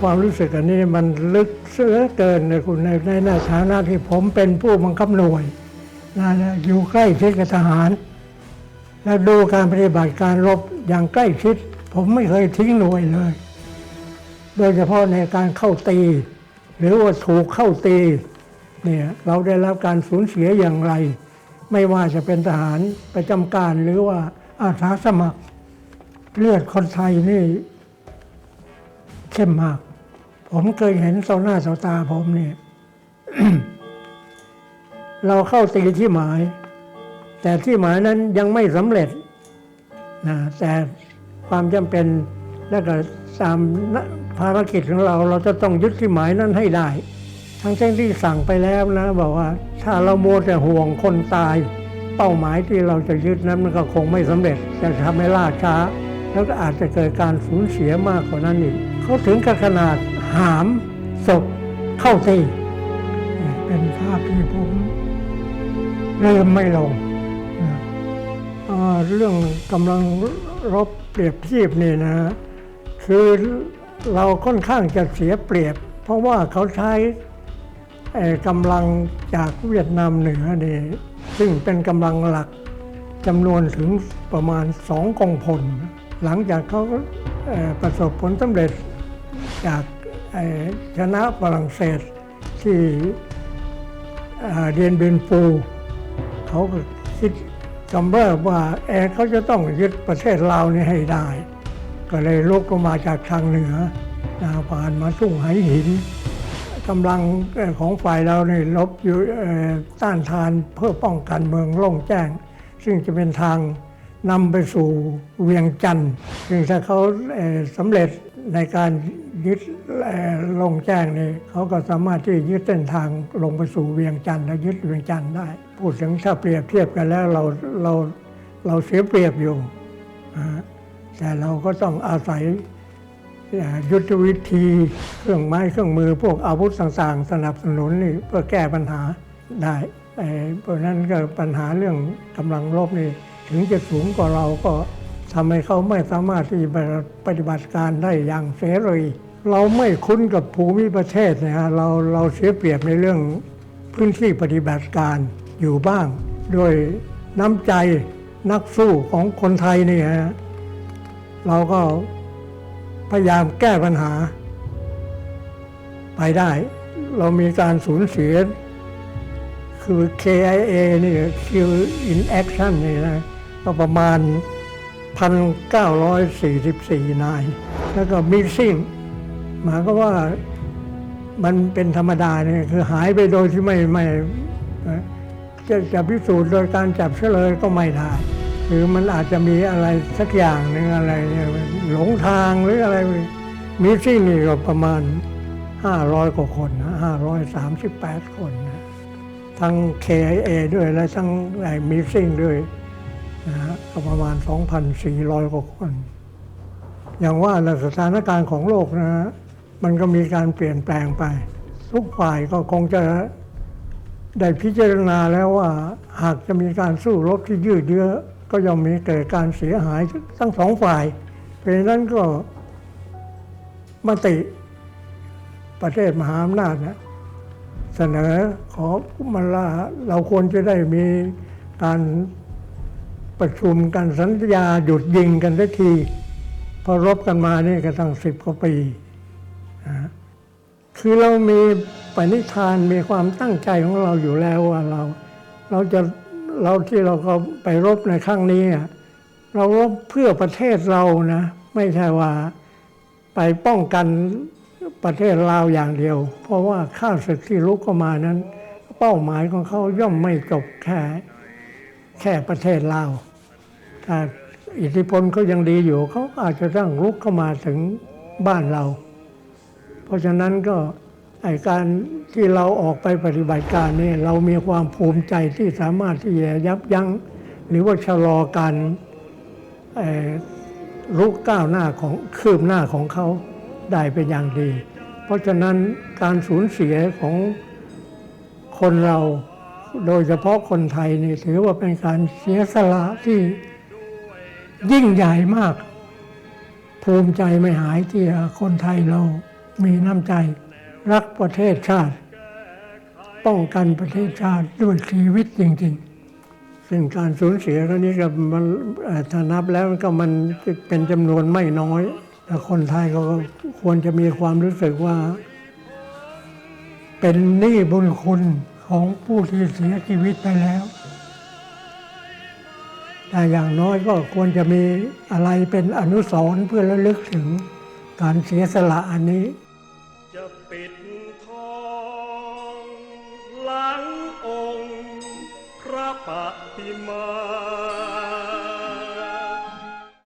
ความรู้สึกอันนี้มันลึกเสือเกินเลยคุณในในในฐานะที่ผมเป็นผู้บังคับหน่วยนะนะอยู่ใกล้ชิดกับทหาร และดูการปฏิบัติการรบอย่างใกล้ชิด ผมไม่เคยทิ้งหน่วยเลย โดยเฉพาะในการเข้าตี หรือว่าถูกเข้าตีเนี่ยเราได้รับการสูญเสียอย่างไร ไม่ว่าจะเป็นทหารประจำการหรือว่าอาสาสมัคร เลือดคนไทยนี่เข้มมาก ผมเคยเห็นต่อหน้าต่อตาผมเนี่ยเราเข้าตีที่หมาย แต่ที่หมายนั้นยังไม่สำเร็จนะแต่ความจำเป็นและก็ตามภารกิจของเรา เราจะต้องยึดที่หมายนั้นให้ได้ ทั้งเส้นที่สั่งไปแล้วนะ บอกว่า ถ้าเราโมวแต่ห่วงคนตาย เป้าหมายที่เราจะยึดนั้นมันก็คงไม่สำเร็จจะทำให้ล่าช้า แล้วก็อาจจะเกิดการสูญเสียมากกว่านั้นอีกเขาถึงกับขนาด หามศพเข้าตีเป็นภาพที่ผมลืมไม่ลง เรื่องกำลังรบเปรียบเทียบนี่นะ คือเราค่อนข้างจะเสียเปรียบ เพราะว่าเขาใช้กำลังจากเวียดนามเหนือนี่ซึ่งเป็นกำลังหลักจำนวนถึงประมาณสองกองพล หลังจากเขาเประสบผลสำเร็จจาก ชนะฝรั่งเศสที่เดียนเบนปูเขาก็คิดกำเริบว่าแอร์เขาจะต้องยึดประเทศลาวนี่ให้ได้ ก็เลยลุกลงมาจากทางเหนือนะผ่านมาทุ่งไหหินกำลังของฝ่ายเราเนี่ยลบอยู่ต้านทานเพื่อป้องกันเมืองล่งแจ้ง ซึ่งจะเป็นทางนำไปสู่เวียงจันทร์ซึ่งถ้าเขาสำเร็จในการ ยึดลงแจ้งนี่เขาก็สามารถที่ยึดเส้นทางลงไปสู่เวียงจันทร์และยึดเวียงจันทร์ได้ พูดถึงถ้าเปรียบเทียบกันแล้วเราเราเราเสียเปรียบอยู่นะฮะแต่เราก็ต้องอาศัยยุทธวิธีเครื่องไม้เครื่องมือพวกอาวุธต่างๆ สนับสนุนนี่เพื่อแก้ปัญหาได้เอ่อเพราะนั้นก็ปัญหาเรื่องกำลังรบนี่ถึงจะสูงกว่าเราก็ทำให้เขาไม่สามารถที่ปฏิบัติการได้อย่างเสรี เราไม่คุ้นกับภูมิประเทศนะฮะเราเราเสียเปรียบในเรื่องพื้นที่ปฏิบัติการอยู่บ้าง ด้วยน้ำใจนักสู้ของคนไทยนี่ฮะเราก็พยายามแก้ปัญหา ไปได้ เรามีการสูญเสีย คือ KIA นี่คือ in action นี่นะก็ประมาณ 1,944 นาย แล้วก็ missing มายก็ว่ามันเป็นธรรมดาเนี่ยคือหายไปโดยที่ไม่ไม่จะจะพิสูจน์โดยการจับเฉลยก็ไม่ได้หรือมันอาจจะมีอะไรสักอย่างหนึ่งอะไรเนี่ยหลงทางหรืออะไรมีซิ่งนี่ก็ประมาณ 500 กว่าคนนะ538 คนนะทั้ง KIA ด้วยและทั้งไอ้มีซิ่งด้วยนะฮะก็ประมาณ 2,400 กว่าคน อย่างว่าสถานการณ์ของโลกนะฮะ มันก็มีการเปลี่ยนแปลงไป ทุกฝ่ายก็คงจะได้พิจารณาแล้วว่าหากจะมีการสู้รบที่ยืดเยื้อก็ย่อมมีเกิดการเสียหายทั้งสองฝ่าย เพราะนั้นก็มติประเทศมหาอำนาจนะเสนอขอมาลาเราควรจะได้มีการประชุมกันสัญญาหยุดยิงกันได้ที พอรบกันมานี่ก็ตั้งสิบกว่าปี คือเรามีปณิธานมีความตั้งใจของเราอยู่แล้วว่าเรา เราจะเราที่เราก็ไปรบในครั้งนี้ เรารบเพื่อประเทศเรานะ ไม่ใช่ว่าไปป้องกันประเทศลาวอย่างเดียว เพราะว่าข้าศึกที่ลุกเข้ามานั้น เป้าหมายของเขาย่อมไม่จบแค่แค่ประเทศลาวถ้าอิทธิพลเขายังดีอยู่เขาอาจจะต้งลุกเข้ามาถึงบ้านเรา เพราะฉะนั้นก็ไอการที่เราออกไปปฏิบัติการนี่เรามีความภูมิใจที่สามารถที่จะยับยั้ง หรือว่าชะลอการเอ่อรุกก้าวหน้าของคืบหน้าของเขาได้เป็นอย่างดี เพราะฉะนั้นการสูญเสียของคนเราโดยเฉพาะคนไทยนี่ถือว่าเป็นการเสียสละที่ยิ่งใหญ่มาก ภูมิใจไม่หายที่คนไทยเรา มีน้ำใจ รักประเทศชาติ ป้องกันประเทศชาติด้วยชีวิตจริง ๆ ซึ่งการสูญเสียครั้งนี้ก็มันถ้านับแล้วก็มันเป็นจำนวนไม่น้อยแต่คนไทยก็ควรจะมีความรู้สึกว่า เป็นหนี้บุญคุณของผู้ที่เสียชีวิตไปแล้วแต่อย่างน้อยก็ควรจะมีอะไรเป็นอนุสรณ์เพื่อระลึกถึงการเสียสละอันนี้ ปิดทองหลังองค์พระปฏิมา